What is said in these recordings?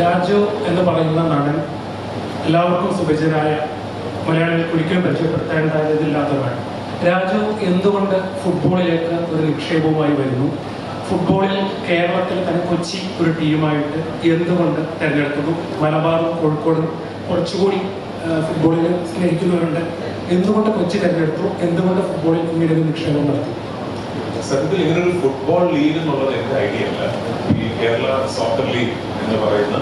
രാജു എന്ന് പറയുന്ന നടൻ എല്ലാവർക്കും സുപരിചിതനായ മലയാളികൾക്ക് ഒരിക്കലും പരിചയപ്പെടുത്തേണ്ടതില്ലാത്തവരാണ് രാജു എന്തുകൊണ്ട് ഫുട്ബോളിലേക്ക് ഒരു നിക്ഷേപവുമായി വരുന്നു? ഫുട്ബോളിൽ കേരളത്തിൽ തന്നെ കൊച്ചി ഒരു ടീമായിട്ട് എന്തുകൊണ്ട് തിരഞ്ഞെടുക്കുന്നു? മലബാറും കോഴിക്കോടും കുറച്ചുകൂടി ഫുട്ബോളിൽ സ്നേഹിക്കുന്നവരുണ്ട്. എന്തുകൊണ്ട് കൊച്ചി തിരഞ്ഞെടുത്തു? എന്തുകൊണ്ട് ഫുട്ബോളിൽ ഇങ്ങനെ ഒരു നിക്ഷേപം നടത്തി? സത്യത്തിൽ ഇങ്ങനെ ഒരു ഫുട്ബോൾ ലീഗ് എന്നുള്ളത് എന്റെ ഐഡിയ അല്ല. ഈ കേരള സോക്കർ ലീഗ് എന്ന് പറയുന്ന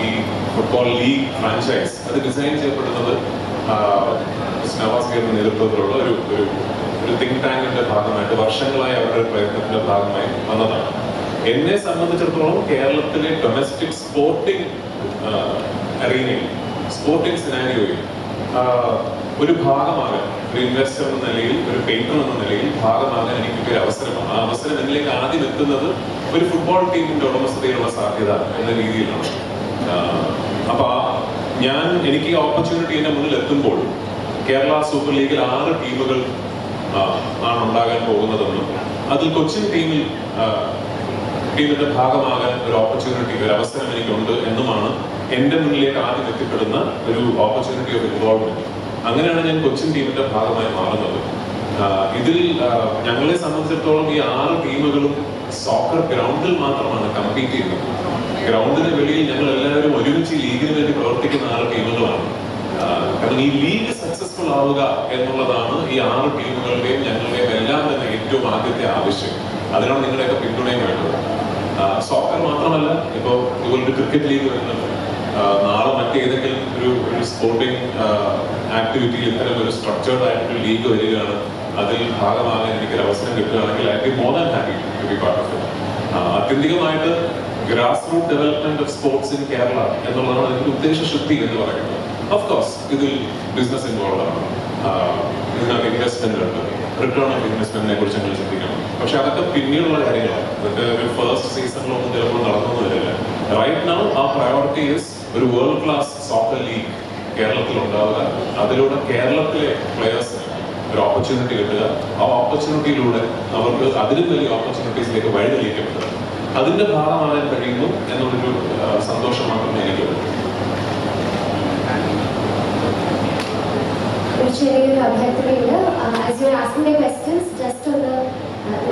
ഈ ഫുട്ബോൾ ലീഗ് ഫ്രാഞ്ചൈസ് അത് ഡിസൈൻ ചെയ്യപ്പെടുന്നത് നവാസ് നേതൃത്വത്തിലുള്ള ഒരു ഒരു ഒരു തിങ്ക് ടാങ്കിന്റെ ഭാഗമായിട്ട് വർഷങ്ങളായി അവരുടെ പ്രയത്നത്തിന്റെ ഭാഗമായി വന്നതാണ്. എന്നെ സംബന്ധിച്ചിടത്തോളം കേരളത്തിലെ ഡൊമസ്റ്റിക് സ്പോർട്ടിംഗ് അറീനയിൽ സ്പോർട്ടിംഗ് സിനാരിയോയിൽ ഒരു ഭാഗമാകാൻ ഒരു ഇൻവെസ്റ്റർ എന്ന നിലയിൽ ഒരു പെയിന്റർ എന്ന നിലയിൽ ഭാഗമാകാൻ എനിക്ക് ഒരു അവസരമാണ്. ആ അവസരം എന്നിലേക്ക് ആദ്യം എത്തുന്നത് ഒരു ഫുട്ബോൾ ടീമിന്റെ ഉടമസ്ഥതയിലുള്ള സാധ്യത എന്ന രീതിയിലാണ്. അപ്പൊ ഞാൻ എനിക്ക് ഓപ്പർച്യൂണിറ്റി എന്റെ മുന്നിൽ എത്തുമ്പോൾ കേരള സൂപ്പർ ലീഗിൽ ആറ് ടീമുകൾ ആണ് ഉണ്ടാകാൻ പോകുന്നതെന്നും അതിൽ കൊച്ചിൻ ടീമിൽ ടീമിന്റെ ഭാഗമാകാൻ ഒരു ഓപ്പർച്യൂണിറ്റി ഒരു അവസരം എനിക്കുണ്ട് എന്നുമാണ് എന്റെ മുന്നിലേക്ക് ആദ്യം എത്തിപ്പെടുന്ന ഒരു ഓപ്പർച്യൂണിറ്റി ഓഫ് ഇൻവോൾവ്മെന്റ് അങ്ങനെയാണ് ഞാൻ കൊച്ചിൻ ടീമിന്റെ ഭാഗമായി മാറുന്നത്. ഇതിൽ ഞങ്ങളെ സംബന്ധിച്ചിടത്തോളം ഈ ആറ് ടീമുകളും സോക്കർ ഗ്രൗണ്ടിൽ മാത്രമാണ് കമ്പീറ്റ് ചെയ്യുന്നത്. ഗ്രൗണ്ടിന് വെളിയിൽ ഞങ്ങൾ എല്ലാവരും ഒരുമിച്ച് ലീഗിന് വേണ്ടി പ്രവർത്തിക്കുന്ന ആറ് ടീമുകളാണ്. കാരണം ഈ ലീഗ് സക്സസ്ഫുൾ ആവുക എന്നുള്ളതാണ് ഈ ആറ് ടീമുകളുടെയും ഞങ്ങളുടെയും എല്ലാം തന്നെ ഏറ്റവും ആദ്യത്തെ ആവശ്യം. അതിനാണ് നിങ്ങളുടെയൊക്കെ പിന്തുണയും വേണ്ടത്. സോക്കർ മാത്രമല്ല ഇപ്പോൾ ഇതുപോലൊരു ക്രിക്കറ്റ് ലീഗ് വരുന്നുണ്ട്. നാളെ മറ്റേതെങ്കിലും ഒരു ഒരു സ്പോർട്ടിംഗ് ആക്ടിവിറ്റി ഇത്തരം ഒരു സ്ട്രക്ചേർഡ് ആയിട്ടൊരു ലീഗ് വരികയാണ്. അതിൽ ഭാഗമാകാൻ എനിക്കൊരു അവസരം കിട്ടുകയാണെങ്കിൽ I be more than happy to be part of it ആത്യന്തികമായിട്ട് grass root development of sports in Kerala എന്നുള്ളതാണ് ഇതിന്റെ ഉദ്ദേശ ശുദ്ധി എന്ന് പറയുന്നത്. ഓഫ് കോഴ്സ് ഇതിൽ ബിസിനസ് ഇൻവോൾവ് ആണ്. ഇതിനകത്ത് ഇൻവെസ്റ്റ്മെന്റ് ഉണ്ട്. റിട്ടേൺ ഓഫ് ഇൻവെസ്റ്റ്മെന്റിനെ കുറിച്ച് ഞങ്ങൾ ചിന്തിക്കണം. പക്ഷെ അതൊക്കെ പിന്നീടുള്ള കാര്യങ്ങളാണ്. ഇതിന്റെ ഒരു ഫസ്റ്റ് സീസണിലൊന്നും ചിലപ്പോൾ നടന്നു വരില്ല റൈറ്റ് നൗ ആ പ്രയോറിറ്റി ഇസ് ഒരു വേൾഡ് ക്ലാസ് സോക്കർ ലീഗ് കേരളത്തിൽ ഉണ്ടാവുക അതിലൂടെ കേരളത്തിലെ പ്ലെയേഴ്സ് ഒരു ഓപ്പർച്യൂണിറ്റി കിട്ടുക. ആ ഓപ്പർച്യൂണിറ്റിയിലൂടെ അവർക്ക് അതിലും വലിയ ഓപ്പർച്യൂണിറ്റീസിലേക്ക് വഴിതെളിയിക്കപ്പെടുക. അതിന്റെ ഭാഗമാകാൻ കഴിയുന്നു എന്നുള്ളൊരു സന്തോഷമാണ് എനിക്ക്. ചെറിയൊരു അഭ്യർത്ഥനയുണ്ട്. As you asking the questions just ഒന്ന്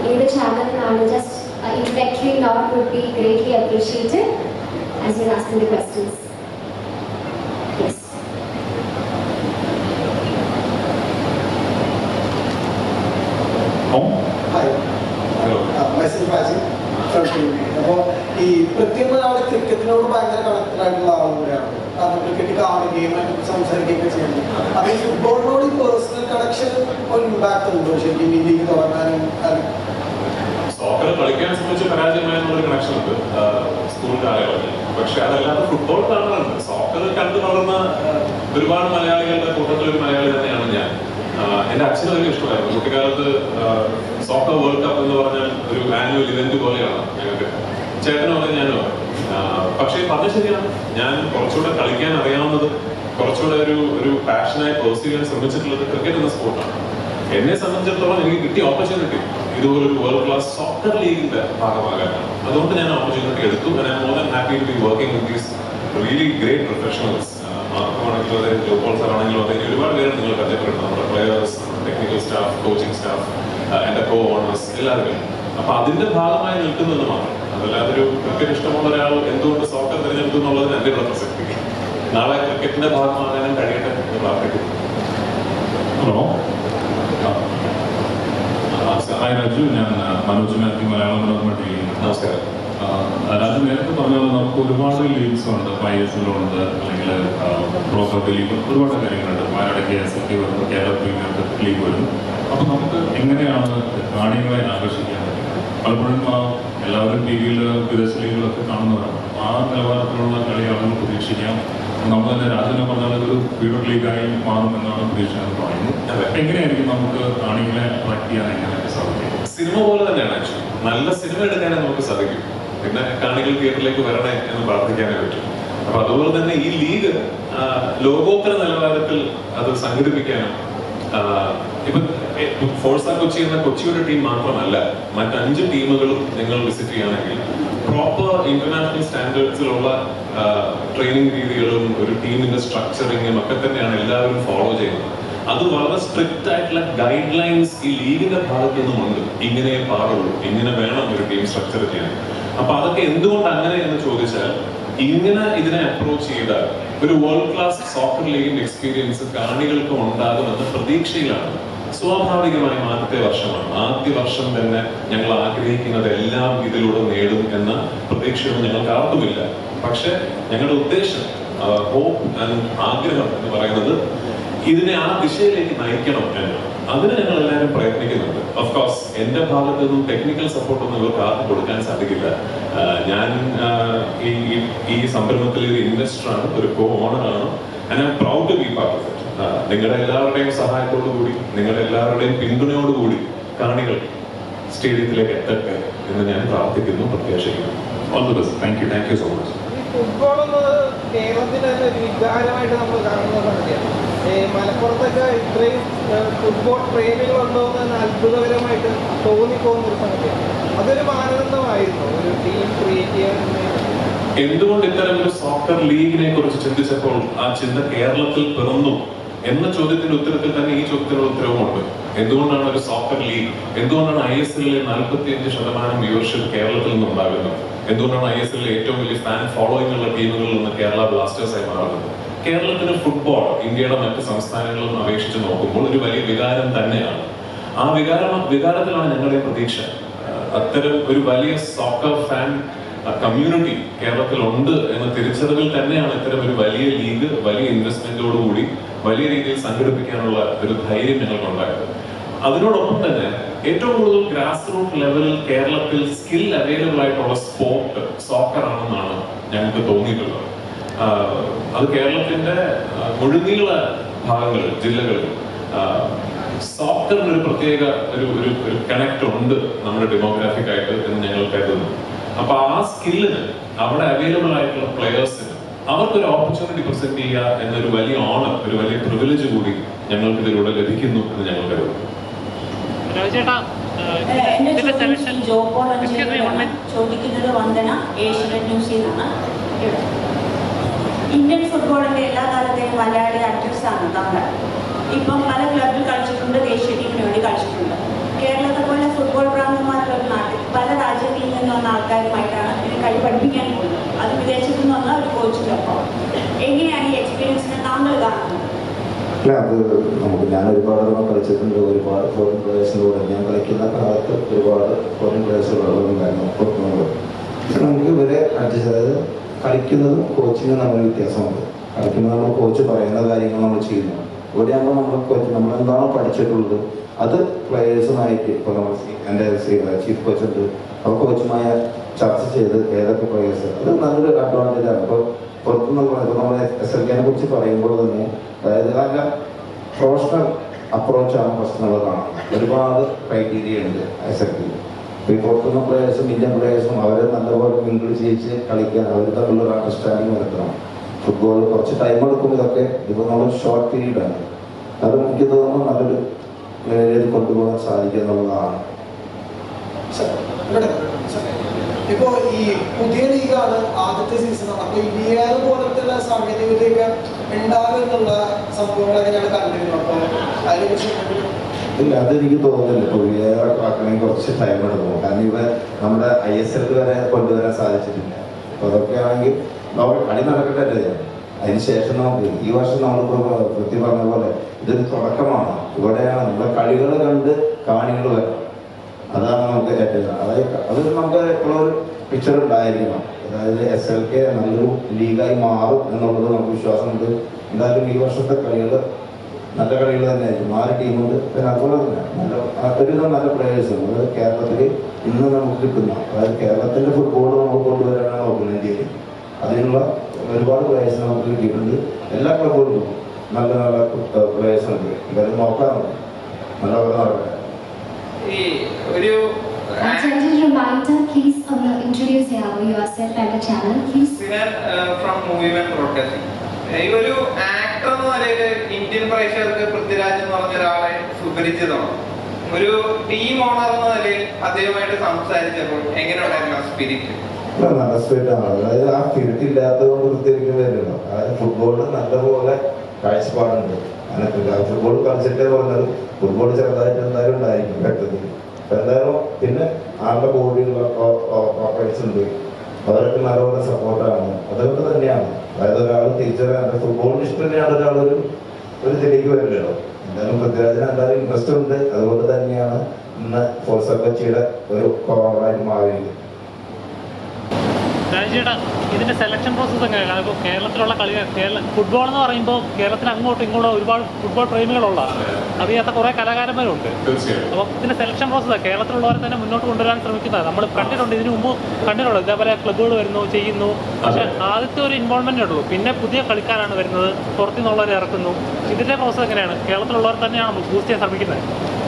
ഏത് ചാനലിനാണ് just introductory note would be greatly appreciated as you asking the questions yes hi hello message Passi അപ്പോൾ ഈ പ്രത്യേക ഒരാൾ ക്രിക്കറ്റിനോട് ഭയങ്കര കണക്റ്റഡ് ആയിട്ടുള്ള ആളും കൂടെയാണ് കാരണം ക്രിക്കറ്റ് കാണുകയും അതിനെക്കുറിച്ച് സംസാരിക്കുകയൊക്കെ ചെയ്യുന്നത് അപ്പോൾ ഈ ഫുട്ബോളിനോട് ഈ പേഴ്സണൽ കണക്ഷൻ ഒരു ഇമ്പാക്ട് ഉണ്ടോ ശരിക്കും ഈ ലീഗ് തുടങ്ങാനും അത് സോക്കർ കളിക്കാൻ സംബന്ധിച്ച് പരാജയമായ ഒരു കണക്ഷൻ ഉണ്ട് സ്കൂൾ കാലഘട്ടത്തിൽ പക്ഷെ അതല്ലാതെ ഫുട്ബോൾ കാണാറുണ്ട് സോക്കർ കണ്ടു വളർന്ന ആ, ഒരുപാട് മലയാളികളുടെ കൂട്ടത്തിൽ ഒരു മലയാളി തന്നെയാണ് ഞാൻ ആ, എന്റെ അച്ഛന് തന്നെ ഇഷ്ടമായിരുന്നു. കുട്ടിക്കാലത്ത് സോക്കർ വേൾഡ് കപ്പ് എന്ന് പറഞ്ഞാൽ ഒരു ആനുവൽ ഇവന്റ് പോലെയാണ് ഞങ്ങൾക്ക്. ചേട്ടനും ഞാനോ പക്ഷേ പറഞ്ഞ ശരിയാണ് ഞാൻ കുറച്ചുകൂടെ കളിക്കാൻ അറിയാവുന്നത് കുറച്ചുകൂടെ ഒരു ഒരു പാഷനായി പേഴ്സീവ് ചെയ്യാൻ ശ്രമിച്ചിട്ടുള്ളത് ക്രിക്കറ്റ് എന്ന സ്പോർട്ടാണ് എന്നെ സംബന്ധിച്ചിടത്തോളം എനിക്ക് കിട്ടിയ ഓപ്പർച്യൂണിറ്റി ഇതുപോലൊരു വേൾഡ് ക്ലാസ് സോക്കർ ലീഗിന്റെ ഭാഗമാകാനാണ്. അതുകൊണ്ട് ഞാൻ ഓപ്പർച്യൂണിറ്റി എടുത്തു. Happy to be working with these really great professionals മാർക്കമാണെങ്കിലും അതെ ജോപ്പോൾ സാർ ആണെങ്കിലും അതെ ഒരുപാട് പേര് നിങ്ങൾ പരിചയപ്പെടുന്നത് നമ്മുടെ players technical staff coaching staff എന്റെ കോ ഓണേഴ്സ് എല്ലാവരും. അപ്പൊ അതിന്റെ ഭാഗമായി നിൽക്കുന്നത് മാത്രം. അതല്ലാതെ ഒരു ക്രിക്കറ്റ് ഇഷ്ടമുള്ള ഒരാൾ എന്തുകൊണ്ട് സോക്കർ തിരഞ്ഞെടുത്തു എന്നുള്ളത് എന്റെ ഇവിടെ പ്രസക്തി നാളെ ക്രിക്കറ്റിന്റെ ഭാഗമാകാനും കഴിയട്ടെ എന്ന് പ്രാർത്ഥിക്കുന്നു. Hello hi Raju. ഞാൻ മനോജ് മാത്യു മലയാളം നമസ്കാരം. രാജു നേരത്തെ പറഞ്ഞ പോലെ നമുക്ക് ഒരുപാട് ലീഗ്സ് ഉണ്ട്. ഐ എസ് എൽ ഉണ്ട്. അല്ലെങ്കിൽ പ്രോ കബഡി ലീഗ് ഒരുപാട് കാര്യങ്ങളുണ്ട്. വയനാട് കെ എസ് ടി വരുന്നു കേരള പ്രീമിയർ ലീഗ് വരുന്നു അപ്പൊ നമുക്ക് എങ്ങനെയാണ് കാണികളെ ആകർഷിക്കാൻ പലപ്പോഴും എല്ലാവരും ടി വിയിൽ വിദേശ ലീഗുകളൊക്കെ കാണുന്നവരാണ്. ആ നിലവാരത്തിലുള്ള കളിയാണെന്ന് പ്രതീക്ഷിക്കാം. നമ്മൾ തന്നെ രാജുവിനെ പറഞ്ഞാൽ ഒരു പീരിയഡ് ലീഗായി മാറുമെന്നാണ് പ്രതീക്ഷിക്കുന്നത് പറയുന്നത്. എങ്ങനെയായിരിക്കും നമുക്ക് കാണികളെ അട്രാക്ട് ചെയ്യാൻ എങ്ങനെയൊക്കെ സാധിക്കും? സിനിമ പോലെ തന്നെയാണ് നല്ല സിനിമ എടുക്കാനേ നമുക്ക് സാധിക്കും. പിന്നെ കാണികൾ തിയേറ്ററിലേക്ക് വരണേ എന്ന് പ്രാർത്ഥിക്കാനേ പറ്റും. അപ്പൊ അതുപോലെ തന്നെ ഈ ലീഗ് ലോകോത്തര നിലവാരത്തിൽ അത് സംഘടിപ്പിക്കാനും ഇപ്പൊ ഫോഴ്സ കൊച്ചി എന്ന കൊച്ചിയുടെ ടീം മാത്രമല്ല മറ്റഞ്ച് ടീമുകളും നിങ്ങൾ വിസിറ്റ് ചെയ്യുകയാണെങ്കിൽ പ്രോപ്പർ ഇന്റർനാഷണൽ സ്റ്റാൻഡേർഡ്സിലുള്ള ട്രെയിനിങ് രീതികളും ഒരു ടീമിന്റെ സ്ട്രക്ചറിങ്ങും ഒക്കെ തന്നെയാണ് എല്ലാവരും ഫോളോ ചെയ്യുന്നത്. അത് വളരെ സ്ട്രിക്റ്റ് ആയിട്ടുള്ള ഗൈഡ് ലൈൻസ് ഈ ലീഗിന്റെ ഭാഗത്തു നിന്നുമുണ്ട് ഇങ്ങനെ പാടുള്ളൂ. ഇങ്ങനെ വേണം ഒരു ടീം സ്ട്രക്ചർ ചെയ്യാൻ. അപ്പൊ അതൊക്കെ എന്തുകൊണ്ട് അങ്ങനെ എന്ന് ചോദിച്ചാൽ ഇങ്ങനെ ഇതിനെ അപ്രോച്ച് ചെയ്താൽ ഒരു വേൾഡ് ക്ലാസ് സോക്കർ ലീഗിന്റെ എക്സ്പീരിയൻസ് കാണികൾക്ക് ഉണ്ടാകുമെന്ന പ്രതീക്ഷയിലാണ്. സ്വാഭാവികമായും ആദ്യത്തെ വർഷമാണ്. ആദ്യ വർഷം തന്നെ ഞങ്ങൾ ആഗ്രഹിക്കുന്നത് എല്ലാം ഇതിലൂടെ നേടും എന്ന പ്രതീക്ഷയൊന്നും ഞങ്ങൾക്ക് ആർക്കുമില്ല. പക്ഷെ ഞങ്ങളുടെ ഉദ്ദേശം ഹോപ്പ് ആൻഡ് ആഗ്രഹം എന്ന് പറയുന്നത് ഇതിനെ ആ ദിശയിലേക്ക് നയിക്കണം എന്നാണ് അതിന് ഞങ്ങൾ എല്ലാവരും പ്രയത്നിക്കുന്നുണ്ട്. ഓഫ് കോഴ്സ് എന്റെ ഭാഗത്ത് നിന്നും ടെക്നിക്കൽ സപ്പോർട്ട് ഒന്നും ഇവർക്ക് ആർക്കും കൊടുക്കാൻ സാധിക്കില്ല. ഞാൻ ഈ ഈ- ഈ സംരംഭത്തിൽ ഒരു ഇൻവെസ്റ്റർ ആണ് ഒരു കോ ഓണർ ആണ് and I proud to be part of it നിങ്ങളുടെ എല്ലാവരുടെയും സഹായത്തോടു കൂടി നിങ്ങളുടെ എല്ലാവരുടെയും പിന്തുണയോടുകൂടി കാണികൾ സ്റ്റേഡിയത്തിലേക്ക് എത്തട്ടെ എന്ന് ഞാൻ പ്രാർത്ഥിക്കുന്നു പ്രത്യാശിക്കുന്നു. All the best thank you thank you so much football എന്നത് കേരളത്തിന്റെ തന്നെ ഒരു വികാരമായിട്ട് നമ്മൾ കാണുന്ന സംഗതിയാണ് മലപ്പുറത്തൊക്കെ ഇത്രയും ഫുട്ബോൾ പ്രേമികളുണ്ടോ എന്ന് അത്ഭുതകരമായിട്ട് തോന്നിപ്പോകുന്ന ഒരു സംഗതിയാണ്. അതൊരു മാനദണ്ഡമായിരുന്നു. ഒരു ടീം ക്രിയേറ്റ് ചെയ്യാൻ എന്തുകൊണ്ട് ഇത്തരം ഒരു സോക്കർ ലീഗിനെ കുറിച്ച് ചിന്തിച്ചപ്പോൾ ആ ചിന്ത കേരളത്തിൽ പിറന്നു എന്ന ചോദ്യത്തിന്റെ ഉത്തരത്തിൽ തന്നെ ഈ ചോദ്യത്തിനുള്ള ഉത്തരവുമുണ്ട്. എന്തുകൊണ്ടാണ് ഒരു സോക്കർ ലീഗ് എന്തുകൊണ്ടാണ് ഐ എസ് എല്ലിലെ നാൽപ്പത്തി അഞ്ച് ശതമാനം വ്യൂവർഷിപ്പ് കേരളത്തിൽ നിന്ന് ഉണ്ടാകുന്നത് എന്തുകൊണ്ടാണ് ഐ എസ് എല്ലിലെ ഏറ്റവും വലിയ ഫാൻ ഫോളോയിങ് ഉള്ള ടീമുകളിൽ നിന്ന് കേരള ബ്ലാസ്റ്റേഴ്സ് ആയി മാറുന്നത്? കേരളത്തിന് ഫുട്ബോൾ ഇന്ത്യയുടെ മറ്റ് സംസ്ഥാനങ്ങളും അപേക്ഷിച്ച് നോക്കുമ്പോൾ ഒരു വലിയ വികാരം തന്നെയാണ്. ആ വികാരം വികാരത്തിലാണ് ഞങ്ങളുടെ പ്രതീക്ഷ. അത്തരം ഒരു വലിയ സോക്കർ ഫാൻ കമ്മ്യൂണിറ്റി കേരളത്തിൽ ഉണ്ട് എന്ന തിരിച്ചറിവിൽ തന്നെയാണ് ഇത്തരം ഒരു വലിയ ലീഗ് വലിയ ഇൻവെസ്റ്റ്മെന്റോട് കൂടി വലിയ രീതിയിൽ സംഘടിപ്പിക്കാനുള്ള ഒരു ധൈര്യം ഞങ്ങൾക്ക് ഉണ്ടായത് അതിനോടൊപ്പം തന്നെ ഏറ്റവും കൂടുതൽ ഗ്രാസ് റൂട്ട് ലെവലിൽ കേരളത്തിൽ സ്കിൽ അവൈലബിൾ ആയിട്ടുള്ള സ്പോർട്ട് സോക്കർ ആണെന്നാണ് ഞങ്ങൾക്ക് തോന്നിയിട്ടുള്ളത്. അത് കേരളത്തിന്റെ മുഴുനീള ഭാഗങ്ങളിൽ ജില്ലകളിൽ സോക്കറിന് ഒരു പ്രത്യേക ഒരു ഒരു ഒരു കണക്ട് ഉണ്ട് നമ്മുടെ ഡെമോഗ്രാഫിക് ആയിട്ട് എന്ന് ഞങ്ങൾ കരുതുന്നു. അപ്പൊ ആ സ്കില്ലിന് അവിടെ അവൈലബിൾ ആയിട്ടുള്ള പ്ലെയേഴ്സിന് അവർക്കൊരു ഓപ്പർച്യൂണിറ്റി പ്രസന്റ് ചെയ്യുക എന്നൊരു വലിയ ഓണർ ഒരു വലിയ പ്രിവിലേജ് കൂടി ഞങ്ങൾക്ക് ഇതിലൂടെ ലഭിക്കുന്നു എന്ന് ഞങ്ങൾ കരുതുന്നു. ചേട്ടാ ഇതിന്റെ സെലക്ഷൻ. ചോദിക്കുന്നത് വന്ദന ഏഷ്യനെറ്റ് ന്യൂസിൽ നിന്നാണ്. ഇന്ത്യൻ ഫുട്ബോളിന്റെ എല്ലാ കാലത്തെയും മലയാളി ആക്ടേഴ്സ് ആണ് താങ്കൾ ഇപ്പം പല ക്ലബിൽ കളിച്ചിട്ടുണ്ട് ദേശീയ ടീമിന് വേണ്ടി കളിച്ചിട്ടുണ്ട്. കേരളത്തെ പോലെ ഫുട്ബോൾ പ്രാന്തമാരുടെ ഒരു നാട്ടിൽ പല രാജ്യങ്ങളിൽ നിന്ന് വന്ന ആൾക്കാരുമായിട്ടാണ് ഇതിന് കളി പഠിപ്പിക്കാൻ പോകുന്നത്. അത് വിദേശത്തു നിന്ന് വന്ന ഒരു കോച്ചിനൊപ്പം എങ്ങനെയാണ് ഈ എക്സ്പീരിയൻസിനെ താങ്കൾ കാണുന്നത്? അല്ല അത് നമുക്ക് ഞാൻ ഒരുപാട് തവണ കളിച്ചിട്ടുണ്ട്. ഒരുപാട് ഫോറിൻ പ്ലേയേഴ്സിലൂടെ ഞാൻ കളിക്കുന്ന കാലത്ത് ഒരുപാട് ഫോറിൻ പ്ലേയേഴ്സുകളുണ്ടായിരുന്നു പക്ഷെ നമുക്ക് ഇവരെ അഡ്ജസ്റ്റ് അതായത് കളിക്കുന്നതും കോച്ചിങ്ങും നമ്മൾ വ്യത്യാസമുണ്ട്. കളിക്കുമ്പോൾ നമ്മൾ കോച്ച് പറയുന്ന കാര്യങ്ങൾ നമ്മൾ ചെയ്യുന്നു. ഇവിടെയാകുമ്പോൾ നമ്മൾ കോച്ച് നമ്മൾ എന്താണോ പഠിച്ചിട്ടുള്ളത്? അത് പ്ലേയേഴ്സുമായിട്ട് ഇപ്പോൾ നമ്മൾ എന്റെ ചീഫ് കോച്ച് ഉണ്ട്. അപ്പോൾ കോച്ചുമായ ചർച്ച ചെയ്ത് ഏതൊക്കെ പ്ലേയേഴ്സ് അത് നല്ലൊരു അഡ്വാന്റേജ് ആണ്. ഇപ്പോൾ ഇപ്പോൾ നമ്മൾ എസ് എൽ കെനെ കുറിച്ച് പറയുമ്പോൾ തന്നെ അതായത് നല്ല പ്രൊഫഷണൽ അപ്രോച്ചാണ് പ്രശ്നങ്ങൾ കാണുന്നത്. ഒരുപാട് ക്രൈറ്റീരിയ ഉണ്ട് എസ് എൽ കെ ഈ പുറത്തുനിന്ന് പ്ലേയേഴ്സും ഇന്ത്യൻ പ്ലേയേഴ്സും അവരെ നല്ലപോലെ മിങ്കിൾ ചെയ്യിച്ച് കളിക്കാൻ അവർ തമ്മിലുള്ള അണ്ടർസ്റ്റാൻഡിങ് വരുത്തണം. ഫുട്ബോൾ കുറച്ച് ടൈം എടുക്കും ഇതൊക്കെ. ഇപ്പോൾ നമ്മൾ ഷോർട്ട് പീരീഡാണ് അത് എനിക്ക് തോന്നുന്നു നല്ലൊരു നിലയിൽ കൊണ്ടുപോകാൻ സാധിക്കുക എന്നുള്ളതാണ്. സർ, ഇവിടെ സർ, ഇപ്പോ ഈ പുതിയ ലീഗാണ് ആദ്യത്തെ സീസൺ അപ്പോൾ ഈ വിദ്യയൊക്കെ ഉണ്ടാകുന്നുള്ള സംഭവങ്ങളൊക്കെ ഞങ്ങൾ കണ്ടിരുന്നു. അപ്പൊ അതിനെക്കുറിച്ച് ഇല്ല അതെനിക്ക് തോന്നുന്നില്ല. ഇപ്പോൾ വേറെ ആക്കണമെങ്കിൽ കുറച്ച് ടൈം എടുക്കും. കാരണം ഇവ നമ്മുടെ ഐ എസ് എൽ വരെ കൊണ്ടുവരാൻ സാധിച്ചിട്ടില്ല. അപ്പോൾ അതൊക്കെ ആണെങ്കിൽ നമ്മൾ കളി നടക്കട്ടെ. അല്ലേ അതിന് ശേഷം നമുക്ക് ഈ വർഷം നമ്മൾ കൃത്യം പറഞ്ഞ പോലെ ഇതൊരു തുടക്കമാണ്. ഇവിടെയാണ് നമ്മുടെ കളികൾ കണ്ട് കാണികൾ വരണം അതാണ് നമുക്ക് ഏറ്റവും അതായത് അതൊരു നമുക്ക് എപ്പോഴും ഒരു പിക്ചർ ഉണ്ടായിരിക്കണം. അതായത് എസ് എൽ കെ നല്ലൊരു ലീഗായി മാറും എന്നുള്ളത് നമുക്ക് വിശ്വാസമുണ്ട്. എന്തായാലും ഈ വർഷത്തെ കളികൾ നല്ല കളികൾ തന്നെയായിരിക്കും. ആറ് ടീമുണ്ട്. പിന്നെ അതുപോലെ തന്നെ നല്ല ഒരുവിധം നല്ല പ്ലേയേഴ്സ് ഉണ്ട്. കേരളത്തിൽ ഇന്ന് നമുക്ക് കിട്ടുന്ന അതായത് കേരളത്തിന്റെ ഫുട്ബോൾ നമുക്ക് കൊണ്ടുവരാനാണ് നോക്കുന്നത് ഇന്ത്യയിൽ അതിനുള്ള ഒരുപാട് പ്ലേയേഴ്സ് നമുക്ക് കിട്ടിയിട്ടുണ്ട്. എല്ലാ ക്ലബുകളിലും നല്ല നല്ല പ്ലേയേഴ്സ് ഉണ്ട്. ഇവരെ നോക്കാറുണ്ട് നല്ല പോലെ നടക്കാം ഈ ഒരു A gentle reminder, please. Uh, ചെയ്യാമോ yourself self the channel, please. From movie and broadcasting ഈ ഒരു ആക്ടർ എന്ന നിലയിൽ ഇന്ത്യൻ പ്രേക്ഷകർക്ക് പൃഥ്വിരാജ് എന്ന് പറഞ്ഞ ഒരാളെ സുപരിചിതമാണ്. ഒരു ടീം ഓണർ എന്ന നിലയിൽ അദ്ദേഹമായിട്ട് സംസാരിച്ചപ്പോൾ എങ്ങനെ ഉണ്ടായിരുന്നു സ്പിരിറ്റ് നല്ല സ്പീഡാണ് അതായത് ആ ഫിറ്റ് ഇല്ലാത്തത് കൊണ്ട് പ്രത്യേകിച്ച് വരുന്നുണ്ടോ അതായത് ഫുട്ബോളിന് നല്ലപോലെ കാഴ്ചപ്പാടുണ്ട്. അങ്ങനെ ഫുട്ബോൾ കളിച്ചിട്ടേ പറഞ്ഞത് ഫുട്ബോൾ ചെറുതായിട്ട് എന്തായാലും ഉണ്ടായിരിക്കും. പെട്ടെന്ന് എന്തായാലും പിന്നെ ആളുടെ ബോഡിയുള്ള ഉണ്ട്. അവരൊക്കെ നല്ലപോലെ സപ്പോർട്ടാണ് അതുകൊണ്ട് തന്നെയാണ്. അതായത് ഒരാൾ തിരിച്ചറിയാൻ ഫുട്ബോളിന് ഇഷ്ടം തന്നെയാണ് ഒരാൾ ഒരു ഒരു ഇതിലേക്ക് വരില്ലല്ലോ എന്തായാലും പൃഥ്വിരാജിന് എന്തായാലും ഇൻട്രസ്റ്റ് ഉണ്ട്. അതുകൊണ്ട് തന്നെയാണ് ഇന്ന് ഫോഴ്സ കൊച്ചിയുടെ ഒരു കോളറായിട്ട് മാറിയത്. ഇതിന്റെ സെലക്ഷൻ പ്രോസസ് എങ്ങനെയാണ് കേരളത്തിലുള്ള കളി കേരള ഫുട്ബോൾ എന്ന് പറയുമ്പോൾ കേരളത്തിൽ അങ്ങോട്ടും ഇങ്ങോട്ടും ഒരുപാട് ഫുട്ബോൾ പ്രേമികളുള്ള അറിയാത്ത കുറെ കലാകാരന്മാരുണ്ട്. അപ്പൊ അപ്പോൾ ഇതിന്റെ സെലക്ഷൻ പ്രോസസ്സ് കേരളത്തിലുള്ളവരെ തന്നെ മുന്നോട്ട് കൊണ്ടുവരാൻ ശ്രമിക്കുന്നത്. നമ്മൾ കണ്ടിട്ടുണ്ട് ഇതിനു മുമ്പ് കണ്ടിട്ടുണ്ട്. ഇതേപോലെ ക്ലബ്ബുകൾ വരുന്നു ചെയ്യുന്നു. പക്ഷെ ആദ്യത്തെ ഒരു ഇൻവോൾവ്മെന്റ് ഉള്ളൂ. പിന്നെ പുതിയ കളിക്കാരാണ് വരുന്നത്. പുറത്തു നിന്നുള്ളവരെ ഇറക്കുന്നു. ഇതിന്റെ പ്രോസസ് എങ്ങനെയാണ്? കേരളത്തിലുള്ളവർ തന്നെയാണ് നമ്മൾ ബൂസ്റ്റ് ചെയ്യാൻ ശ്രമിക്കുന്നത്.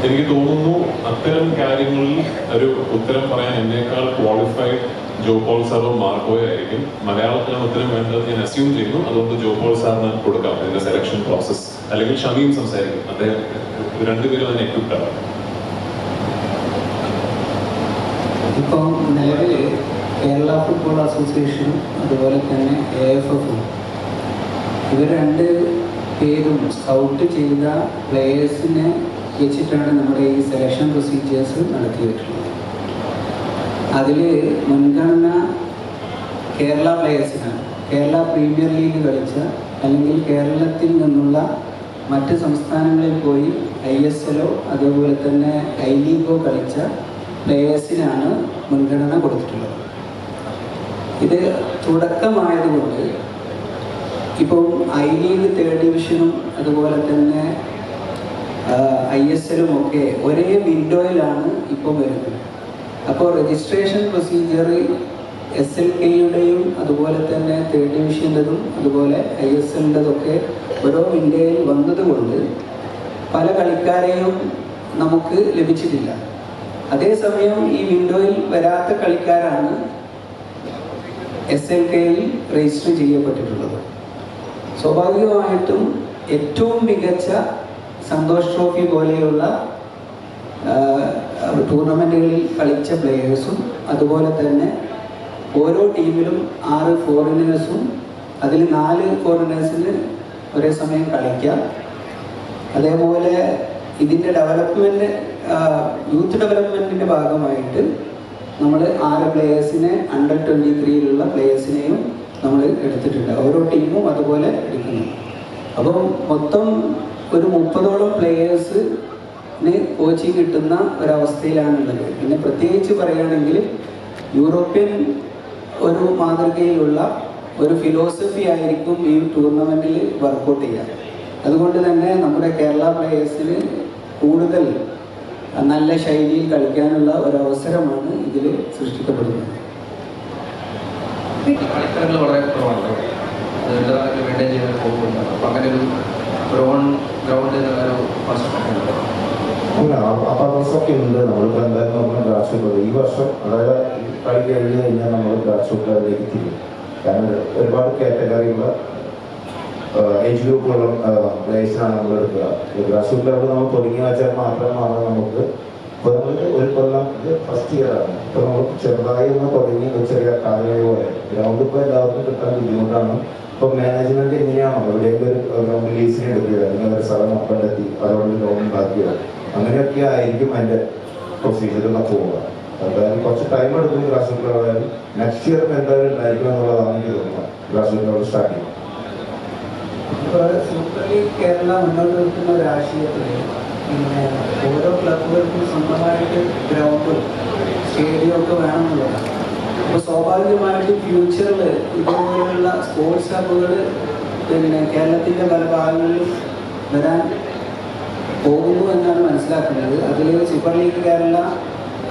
എനിക്ക് തോന്നുന്നു അത്തരം കാര്യങ്ങളിൽ ഒരു ഉത്തരം പറയാൻ എന്നേക്കാൾ ക്വാളിഫൈഡ് ജോ പോൾ സാറും മാർക്കോയോ ആയിരിക്കും. മലയാളത്തിലാണ് ഉത്തരം വേണ്ടത് ഞാൻ അസ്യൂം ചെയ്യുന്നു. അതുകൊണ്ട് ജോ പോൾ സാറിന് കൊടുക്കാം. ഇതിന്റെ സെലക്ഷൻ പ്രോസസ് അല്ലെങ്കിൽ ഷമീം സംസാരിക്കും. അദ്ദേഹം രണ്ടുപേരും അതിന് എക്യൂപ്റ്റാണ് ഇപ്പം നിലവിൽ കേരള ഫുട്ബോൾ അസോസിയേഷനും അതുപോലെ തന്നെ എ എഫ് എഫും ഇവർ രണ്ട് പേരും സ്കൗട്ട് ചെയ്ത പ്ലേയേഴ്സിനെ വെച്ചിട്ടാണ് നമ്മുടെ ഈ സെലക്ഷൻ പ്രൊസീജിയേഴ്സ് നടത്തിയിട്ടുള്ളത്. അതിൽ മുൻഗണന കേരള പ്ലേയേഴ്സിനാണ് കേരള പ്രീമിയർ ലീഗ് കളിച്ച അല്ലെങ്കിൽ കേരളത്തിൽ നിന്നുള്ള മറ്റ് സംസ്ഥാനങ്ങളിൽ പോയി ഐ എസ് എല്ലോ അതേപോലെ തന്നെ ഐ ലീഗോ കളിച്ച പ്ലേയേഴ്സിനാണ് മുൻഗണന കൊടുത്തിട്ടുള്ളത്. ഇത് തുടക്കമായതുകൊണ്ട് ഇപ്പം ഐ ലീഗ് തേർഡ് ഡിവിഷനും അതുപോലെ തന്നെ ഐ എസ് എല്ലും ഒക്കെ ഒരേ വിൻഡോയിലാണ് ഇപ്പോൾ വരുന്നത്. അപ്പോൾ രജിസ്ട്രേഷൻ പ്രൊസീജിയർ എസ് എൽ കെയുടെയും അതുപോലെ തന്നെ തേർഡ് ഡിവിഷന്റെതും അതുപോലെ ഐ എസ് എല്ലിന്റെതൊക്കെ ഓരോ ഇന്ത്യയിൽ വന്നതുകൊണ്ട് പല കളിക്കാരെയും നമുക്ക് ലഭിച്ചിട്ടില്ല. അതേസമയം ഈ വിൻഡോയിൽ വരാത്ത കളിക്കാരാണ് എസ് എൽ കെയിൽ രജിസ്റ്റർ ചെയ്യപ്പെട്ടിട്ടുള്ളത്. സ്വാഭാവികമായിട്ടും ഏറ്റവും മികച്ച സന്തോഷ് ട്രോഫി പോലെയുള്ള ടൂർണമെന്റുകളിൽ കളിച്ച പ്ലെയേഴ്സും അതുപോലെ തന്നെ ഓരോ ടീമിലും ആറ് ഫോറിനേഴ്സും അതിൽ നാല് ഫോറിനേഴ്സിന് ഒരേ സമയം കളിക്കാം. അതേപോലെ ഇതിന്റെ ഡെവലപ്മെന്റ് യൂത്ത് ഡെവലപ്മെന്റിന്റെ ഭാഗമായിട്ട് നമ്മൾ ആറ് പ്ലേയേഴ്സിനെ അണ്ടർ ട്വന്റി ത്രീയിലുള്ള പ്ലേയേഴ്സിനെയും നമ്മൾ എടുത്തിട്ടുണ്ട്. ഓരോ ടീമും അതുപോലെ എടുക്കുന്നു. അപ്പോൾ മൊത്തം ഒരു മുപ്പതോളം പ്ലേയേഴ്സിന് കോച്ചിങ് കിട്ടുന്ന ഒരവസ്ഥയിലാണുള്ളത്. പിന്നെ പ്രത്യേകിച്ച് പറയുകയാണെങ്കിൽ യൂറോപ്യൻ ഒരു മാതൃകയിലുള്ള ഒരു ഫിലോസഫി ആയിരിക്കും ഈ ടൂർണമെന്റിൽ വർക്കൗട്ട് ചെയ്യുക. അതുകൊണ്ട് തന്നെ നമ്മുടെ കേരള പ്ലേയേഴ്സിന് കൂടുതൽ നല്ല ശൈലിയിൽ കളിക്കാനുള്ള ഒരു അവസരമാണ് ഇതിൽ സൃഷ്ടിക്കപ്പെടുന്നത് ഗ്രൗണ്ട് അല്ല അപ്പൊ അതൊക്കെ ഉണ്ട് നമ്മളിപ്പോ എന്തായാലും നമ്മൾ ഗ്രാസ് റൂട്ട് ഈ വർഷം അതായത് കളി കഴിഞ്ഞ് നമ്മൾ ഗ്രാസ് റൂട്ട് ലെവലിലേക്ക് തിരിയും. കാരണം ഒരുപാട് കാറ്റഗറിയുള്ള ഏജ് ഗ്രൂപ്പുള്ള പ്ലേസിനാണ് നമ്മൾ എടുക്കുക. ഗ്രാസ് റൂട്ട് ലെവൽ നമ്മൾ തുടങ്ങി വെച്ചാൽ മാത്രമാണ് നമുക്ക്. ഇപ്പൊ നമ്മൾ ഒരു കൊല്ലം ഇത് ഫസ്റ്റ് ഇയർ ആണ്. ഇപ്പൊ നമ്മൾ ചെറുതായി ഒന്ന് തുടങ്ങി ചെറിയ കാലയളവ് പോലെ. ഗ്രൗണ്ട് ഇപ്പൊ എല്ലാവർക്കും കിട്ടാൻ ബുദ്ധിമുട്ടാണ്. ഇപ്പൊ മാനേജ്മെന്റ് എങ്ങനെയാണോ? എവിടെയെങ്കിലും ഒരു ഗ്രൗണ്ട് ലീസിന് എടുക്കുക. അല്ലെങ്കിൽ ഒരു സ്ഥലം കണ്ടെത്തി അതോട് ലോൺ ഉണ്ടാക്കുക അങ്ങനെയൊക്കെ ആയിരിക്കും അതിന്റെ പ്രൊസീജിയറിലൊക്കെ പോവുക എന്തായാലും കുറച്ച് ടൈം എടുക്കും ഗ്രാസ് ലെവൽ നെക്സ്റ്റ് ഇയർ എന്തായാലും ഉണ്ടായിരിക്കും എന്നുള്ളതാണ് എനിക്ക് തോന്നുന്നത്. ഗ്രാസ് റൂട്ട് ലെവൽ സ്റ്റാർട്ട് ചെയ്യും. കേരള മുന്നോട്ട് നിൽക്കുന്ന ഒരു ആശയത്തിൽ പിന്നെ ഓരോ ക്ലബുകൾക്കും സ്വന്തമായിട്ട് ഗ്രൗണ്ടും സ്റ്റേഡിയം ഒക്കെ വേണമെന്നുള്ളതാണ്. അപ്പോൾ സ്വാഭാവികമായിട്ട് ഫ്യൂച്ചറിൽ ഇതുപോലെയുള്ള സ്പോർട്സ് ക്ലബുകൾ പിന്നെ കേരളത്തിന്റെ പല ഭാഗങ്ങളിലും വരാൻ പോകുന്നു എന്നാണ് മനസ്സിലാക്കുന്നത്. അതിൽ സൂപ്പർ ലീഗ് കേരള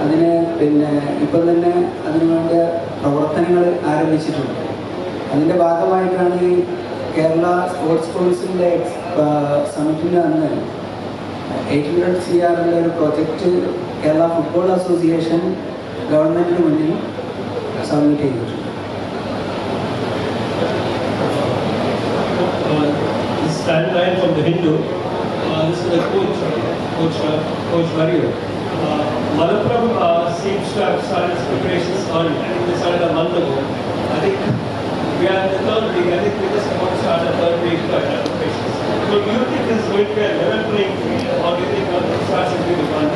അതിന് പിന്നെ ഇപ്പം തന്നെ അതിനു വേണ്ട പ്രവർത്തനങ്ങൾ ആരംഭിച്ചിട്ടുണ്ട്. അതിന്റെ ഭാഗമായിട്ടാണ് കേരള സ്പോർട്സ് കൗൺസിലിന്റെ സമിറ്റിന് അന്ന് എയ്റ്റ് ഹൺഡ്രഡ് സി ആറിന്റെ ഒരു പ്രൊജക്റ്റ് കേരള ഫുട്ബോൾ അസോസിയേഷൻ ഗവൺമെന്റിന് മുന്നിൽ സബ്മിറ്റ് ചെയ്തിട്ടുണ്ട്. Stand timeline from the Hindu. Uh, uh, seems to have started its preparations early. I think they started a month ago. I think we are in the third week. I think we just about to start the third week of our preparations. So do you think this is going to be a level playing field or do you think we'll start something with one?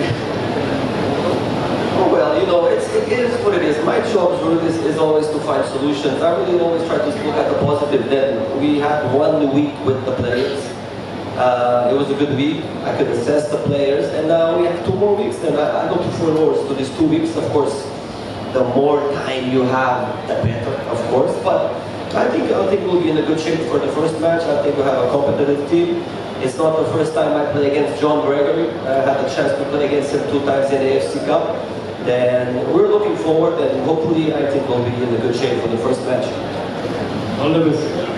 Oh, well, you know, it's, it is what it is. My job really is, is always to find solutions. I really always try to look at the positive. Then we had one week with the players. Uh, it was a good week. I could assess the players, and now we have two more weeks. Then I, I forward to these two weeks. Of course, the more time you have, the better, of course. But I think I think we'll be in a good shape for the first match. I think we have a competitive team. It's not the first time I play against John Gregory. I had the chance to play against him two times in the AFC Cup. Then we're looking forward, and hopefully, I think we'll be in a good shape for the first match. All the best.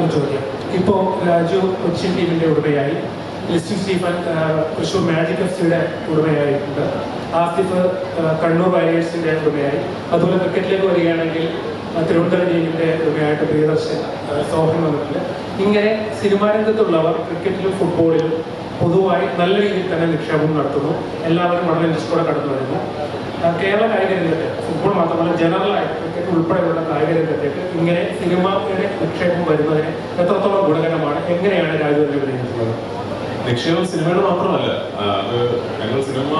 ഒരു ചോദ്യം ഇപ്പോൾ രാജു കൊച്ചിൻ ടീമിന്റെ ഉടമയായി Listin Stephen Thrissur magic F സിയുടെ ഉടമയായിട്ടുണ്ട്. ആസിഫ് കണ്ണൂർ വയേഴ്സിന്റെ ഉടമയായി. അതുപോലെ ക്രിക്കറ്റിലേക്ക് വരികയാണെങ്കിൽ തിരുവനന്തപുരം ടീമിന്റെ ഉടമയായിട്ട് പ്രിയദർശൻ സോഹൻ വന്നിട്ടുണ്ട്. ഇങ്ങനെ സിനിമാ രംഗത്തുള്ളവർ ക്രിക്കറ്റിലും ഫുട്ബോളിലും പൊതുവായി നല്ല രീതിയിൽ തന്നെ നിക്ഷേപം നടത്തുന്നു. എല്ലാവരും വളരെ ഇൻട്രസ്റ്റോടെ കടന്നു വരുന്നു കേരള കായിക രംഗത്ത് ഫുട്ബോൾ മാത്രമല്ല ജനറലായിട്ട് ക്രിക്കറ്റ് ഉൾപ്പെടെയുള്ള കായിക രംഗത്തേക്ക് ഇങ്ങനെ സിനിമയുടെ നിക്ഷേപം വരുന്നതിന് എത്രത്തോളം ഗുണകരമാണ്? എങ്ങനെയാണ് രാജു അതിനെ വിലയിരുത്തുന്നത് നിക്ഷേപം സിനിമയുടെ മാത്രമല്ല. അത് ഞങ്ങൾ സിനിമ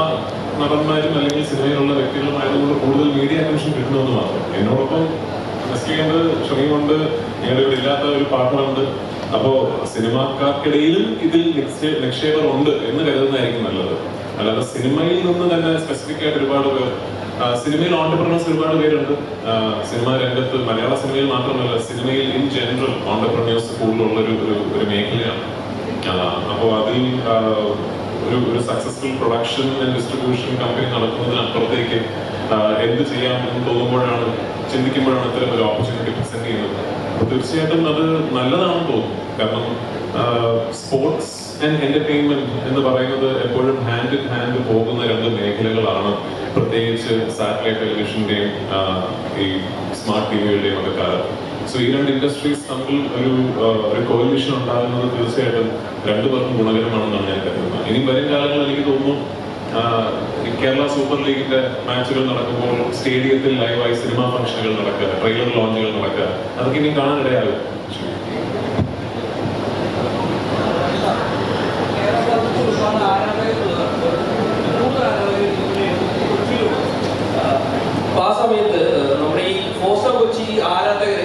നടന്മാരും അല്ലെങ്കിൽ സിനിമയിലുള്ള വ്യക്തികളുമായതുകൊണ്ട് കൂടുതൽ മീഡിയ അറ്റൻഷൻ കിട്ടുമെന്ന് മാത്രം. എന്നോടൊപ്പം നെസ്ലിയുണ്ട് ഷമീമുണ്ട് ഞങ്ങളുടെ ഇവിടെ ഇല്ലാത്ത ഒരു പാർട്ട്ണറുണ്ട് അപ്പോ സിനിമാക്കാർക്കിടയിലും ഇതിൽ നിക്ഷേപം ഉണ്ട് എന്ന് കരുതുന്നതായിരിക്കും നല്ലത്. അല്ലാതെ സിനിമയിൽ നിന്ന് തന്നെ സ്പെസിഫിക് ആയിട്ട് ഒരുപാട് പേർ സിനിമയിൽ ഓണ്ടർപ്രണേഴ്സ് ഒരുപാട് പേരുണ്ട്. സിനിമ രംഗത്ത് മലയാള സിനിമയിൽ മാത്രമല്ല സിനിമയിൽ ഇൻ ജനറൽ ഓണ്ടർപ്രണേഴ്സ് കൂടുതലുള്ള ഒരു ഒരു- മേഖലയാണ്. അപ്പോൾ അതിൽ ഒരു ഒരു successful production and distribution company നടക്കുന്നതിനപ്പുറത്തേക്ക് എന്ത് ചെയ്യാം എന്ന് തോന്നുമ്പോഴാണ് ചിന്തിക്കുമ്പോഴാണ് ഇത്തരം ഒരു ഓപ്പർച്യൂണിറ്റി പ്രസന്റ് ചെയ്യുന്നത്. തീർച്ചയായിട്ടും അത് നല്ലതാണെന്ന് തോന്നുന്നു. കാരണം സ്പോർട്സ് ആൻഡ് എന്റർടൈൻമെന്റ് എന്ന് പറയുന്നത് എപ്പോഴും ഹാൻഡ് ഇൻ ഹാൻഡ് പോകുന്ന രണ്ട് മേഖലകളാണ്. പ്രത്യേകിച്ച് സാറ്റലൈറ്റ് ടെലിവിഷന്റെയും ഈ സ്മാർട്ട് ടി വിയുടെയും ഒക്കെ കാലം. സോ ഈ രണ്ട് ഇൻഡസ്ട്രീസ് തമ്മിൽ ഒരു ഒരു കോലിഷൻ ഉണ്ടാകുന്നത് തീർച്ചയായിട്ടും രണ്ടു പേർക്കും ഗുണകരമാണെന്നാണ് ഞാൻ കരുതുന്നത്. ഇനി വരും കാലങ്ങളിൽ എനിക്ക് തോന്നുന്നു കേരള സൂപ്പർ ലീഗിന്റെ മാച്ചുകൾ നടക്കുമ്പോൾ സ്റ്റേഡിയത്തിൽ ലൈവായി സിനിമാ ഫംഗ്ഷനുകൾ നടക്കുക ട്രെയിലർ ലോഞ്ചുകൾ നടക്കുക. അതൊക്കെ ഇനി കാണാനിടയാകും അപ്പൊ ആ സമയത്ത് നമ്മുടെ ഈ ഫോസ്റ്റർ കൊച്ചി ആരാധകരെ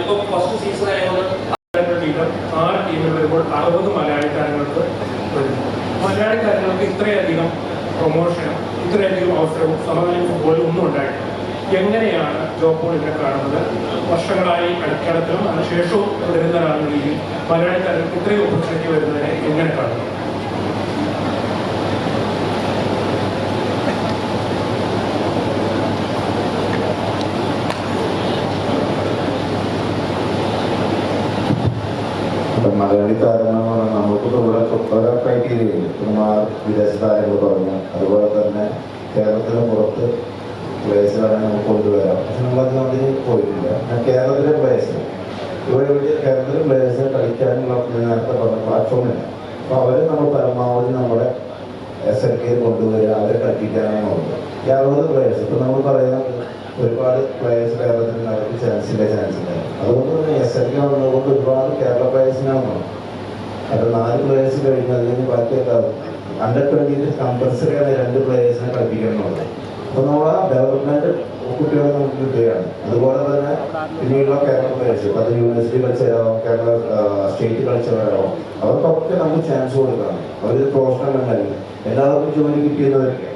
ഇപ്പൊ ഫസ്റ്റ് സീസൺ ആയതുകൊണ്ട് ടീം ആറ് ടീമിൽ വരുമ്പോൾ അറുപത് മലയാളി താരങ്ങൾക്ക് വരുന്നു. മലയാളി താരങ്ങൾക്ക് ഇത്രയധികം പ്രൊമോഷനും ഇത്രയധികം അവസരവും സമകാലീന ഫുട്ബോളിൽ ഒന്നും ഉണ്ടായിട്ടില്ല. എങ്ങനെയാണ് ജോപ്പോൾ ഇതിനെ കാണുന്നത്? വർഷങ്ങളായി കളിക്കളത്തിലും അതിനുശേഷവും തുടരുന്ന രീതിയിൽ മലയാളി താരങ്ങൾക്ക് ഇത്രയും ഓപ്പർച്യൂണിറ്റി വരുന്നതിനെ എങ്ങനെ കാണുന്നു? പറഞ്ഞാൽ നമുക്കിപ്പോൾ ഇവിടെ ഓരോ ക്രൈറ്റീരിയ കുമാർ വിദേശ താരങ്ങൾ പറഞ്ഞു അതുപോലെ തന്നെ കേരളത്തിന് പുറത്ത് പ്ലേയേഴ്സ് വേണമെങ്കിൽ നമുക്ക് കൊണ്ടുവരാം. പക്ഷെ നമ്മളധികം അതിന് പോയിട്ടില്ല. കേരളത്തിലെ പ്ലേയേഴ്സ് ഇവിടെ കേരളത്തിലെ പ്ലേയേഴ്സിനെ കളിക്കാനുള്ള നേരത്തെ പറഞ്ഞ പ്ലാറ്റ്ഫോമില്ല അപ്പോൾ അവർ നമ്മൾ പരമാവധി നമ്മുടെ എസ് എൽ കെയിൽ കൊണ്ടുവരിക അവരെ കളിപ്പിക്കാനാണ് നോക്കുന്നത് ഈ അറുപത് പ്ലേയേഴ്സ് നമ്മൾ പറയുന്നത് ഒരുപാട് പ്ലേയേഴ്സ് കേരളത്തിൽ അവർക്ക് ചാൻസ് ഇല്ല ചാൻസ് ഇല്ല. അതുകൊണ്ട് തന്നെ എസ് എൽ കെ വന്നതുകൊണ്ട് ഒരുപാട് കേരള പ്ലേയേഴ്സിനാണ് അത് നാല് പ്ലേയേഴ്സ് കഴിഞ്ഞ് അല്ലെങ്കിൽ ബാക്കിയൊക്കെ അണ്ടർ ട്വന്റിയിൽ കമ്പൽസറിയാണ് രണ്ട് പ്ലേയേഴ്സിനെ കളിപ്പിക്കണമെന്നുള്ളത് അപ്പോൾ അപ്പൊ നമ്മൾ ആ ഡെവലപ്മെന്റ് കുട്ടികളെ നമുക്ക് കിട്ടുകയാണ്. അതുപോലെ തന്നെ പിന്നീടുള്ള കേരള പ്ലേയേഴ്സ് അത് യൂണിവേഴ്സിറ്റി കളിച്ചവരോ കേരള സ്റ്റേറ്റ് കളിച്ചവരോ അവർക്കൊക്കെ നമുക്ക് ചാൻസ് കൊടുക്കണം. അവർ പ്രൊഫഷണൽ ഉണ്ടായിരുന്നു എല്ലാവർക്കും ജോലി കിട്ടിയെന്നവർക്ക്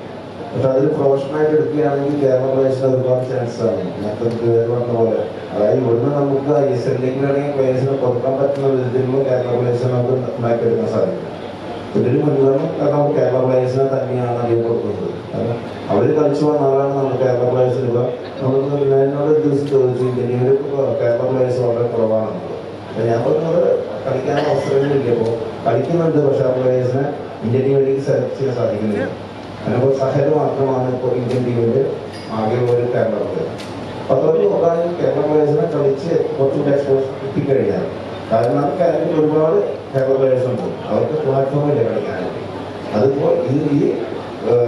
പക്ഷെ അതിൽ പ്രൊഫഷണലായിട്ട് എടുക്കുകയാണെങ്കിൽ കേരള പ്ലേയേഴ്സിന് ഒരുപാട് ചാൻസ് ആണ്. നേരത്തെ പറഞ്ഞ പോലെ അതായത് ഇവിടുന്ന് നമുക്ക് ഐ എസ് എല്ലിലേക്കാണെങ്കിൽ പ്ലേയേഴ്സിനെ കൊടുക്കാൻ പറ്റുന്ന വിധത്തിലുള്ള കേരള പ്ലേയേഴ്സിനെ നമുക്ക് ഉണ്ടാക്കിയെടുക്കാൻ സാധിക്കും. ഇതിന് മുൻഗണന കാരണം കേരള പ്ലേയേഴ്സിനെ തന്നെയാണ് അധികം കാരണം അവർ കളിച്ചു വന്ന നമ്മൾ കേരള ഇപ്പം നമുക്ക് എന്നോട് ചോദിച്ചു ഇന്ത്യയിൽ കേരള പ്ലേയേഴ്സ് വളരെ കുറവാണ്. അപ്പം ഞാൻ പറഞ്ഞത് കളിക്കാൻ അവസരങ്ങളില്ല ഇപ്പോൾ കളിക്കുന്നുണ്ട് പക്ഷെ ആ പ്ലേയേഴ്സിനെ ഇന്ത്യൻ ടീമിലേക്ക് സെലക്ട് ചെയ്യാൻ സാധിക്കുന്നില്ല. അതിനപ്പോൾ സഹൽ മാത്രമാണ് ഇപ്പോൾ ഇന്ത്യൻ ടീമിന്റെ ആകെ ഒരു കേരള പ്ലെയർ അപ്പൊ അതൊരു കേരള പ്ലേയേഴ്സിനെ കളിച്ച് കുറച്ച് എക്സ്പോസ് കിട്ടിക്കഴിഞ്ഞാൽ കാരണം കേരളത്തിൽ ഒരുപാട് കേരള പ്ലേയേഴ്സ് ഉണ്ട്. അവർക്ക് പ്ലാറ്റ്ഫോമില്ല കളിക്കാൻ അതിപ്പോൾ ഈ ഈ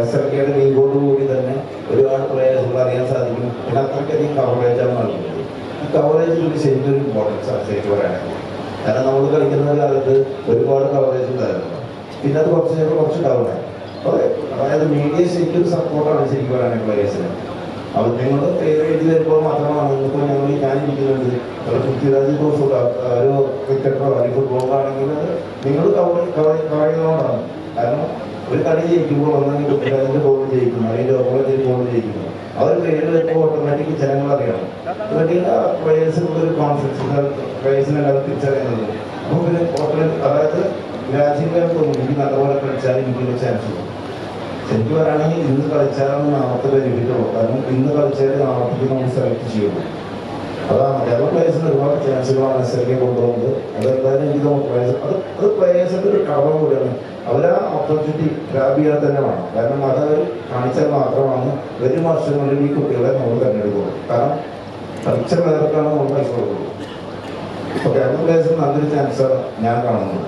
എസ് എൽ കെയുടെ ലീഗോട് കൂടി തന്നെ ഒരുപാട് പ്ലേയേഴ്സുകൾ അറിയാൻ സാധിക്കും പിന്നെ അത്രയ്ക്കധികം കവറേജാണ് നൽകുന്നത് ഈ കവറേജ് ഒരു ശരിക്കും ഒരു ഇമ്പോർട്ടൻസ് ആണ് ശരിക്കും പറയുകയാണെങ്കിൽ കാരണം നമ്മൾ കളിക്കുന്ന കാലത്ത് ഒരുപാട് കവറേജ് ഉണ്ടായിരുന്നു. പിന്നെ അത് കുറച്ച് കുറച്ച് ഡൗൺ ആയി. അതായത് മീഡിയ ശരിക്കും സപ്പോർട്ടാണ് ശരിക്കും പറയുകയാണെങ്കിൽ പ്ലേയേഴ്സിന് അവർ പേര് എഴുതി വരുമ്പോൾ മാത്രമാണ് ഇപ്പോൾ ഞങ്ങൾ ഞാൻ ഇരിക്കുന്നുണ്ട് ഒരു പൃഥ്വിരാജ് ഇപ്പോൾ ഒരു ക്രിക്കറ്ററോ അല്ലെങ്കിൽ ഫുട്ബോളോ ആണെങ്കിൽ നിങ്ങൾ പറയുന്നതുകൊണ്ടാണ് കാരണം ഒരു കളി ജയിക്കുമ്പോൾ ഒന്നെങ്കിൽ പൃഥ്വിരാജിന്റെ ബോൾ ജയിക്കുന്നു. അതിന്റെ ഓപ്പോസിറ്റ് ബോൾ ജയിക്കുന്നു. അവർ പേര് വരുമ്പോൾ ഓട്ടോമാറ്റിക് ജനങ്ങൾ അറിയണം. എന്നിട്ട് പ്ലേയേഴ്സിനുള്ള ഒരു കോൺഫിഡൻസ് പ്ലേയേഴ്സിനെ എല്ലാവരും തിരിച്ചറിയുന്നത്. അപ്പോൾ പിന്നെ ഓട്ടോമാറ്റിക് അതായത് രാജ്യങ്ങളെ തോന്നുന്നു എനിക്ക് നല്ലപോലെ കളിച്ചാൽ എനിക്കൊരു ചാൻസ് ഉണ്ട് ശരിക്കും പറയുകയാണെങ്കിൽ ഇന്ന് കളിച്ചാലാണ് നാളത്തെ പേര് കിട്ടുള്ളൂ കാരണം ഇന്ന് കളിച്ചാൽ നാളത്തേക്ക് നമ്മൾ സെലക്ട് ചെയ്യുള്ളൂ. അതാണ് കേരള പ്ലേയേഴ്സിന് ഒരുപാട് ചാൻസുകളാണ് എസ് എൽ കെ കൊണ്ടുപോകുന്നത്. അതെന്തായാലും എനിക്ക് നമുക്ക് പ്ലേയേഴ്സ് അത് അത് പ്ലേസിന്റെ ഒരു കടമ കൂടിയാണ്. അവർ ആ ഓപ്പർച്യൂണിറ്റി ഗ്രാബ് ചെയ്യാൻ തന്നെ വേണം. കാരണം അത് കാണിച്ചാൽ മാത്രമാണ് വരും വർഷങ്ങളിൽ ഈ കുട്ടികളെ നമ്മൾ തിരഞ്ഞെടുക്കുള്ളൂ. കാരണം കളിച്ച പ്ലെയർക്കാണ് നമ്മൾ പൈസ കൊടുക്കുന്നത്. അപ്പോൾ കേരള പ്ലേയേഴ്സിന് നല്ലൊരു ചാൻസാണ് ഞാൻ കാണുന്നത്.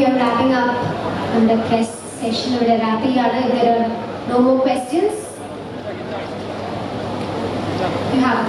we are wrapping up the press session. We are wrapping up. If there are no more questions, you have.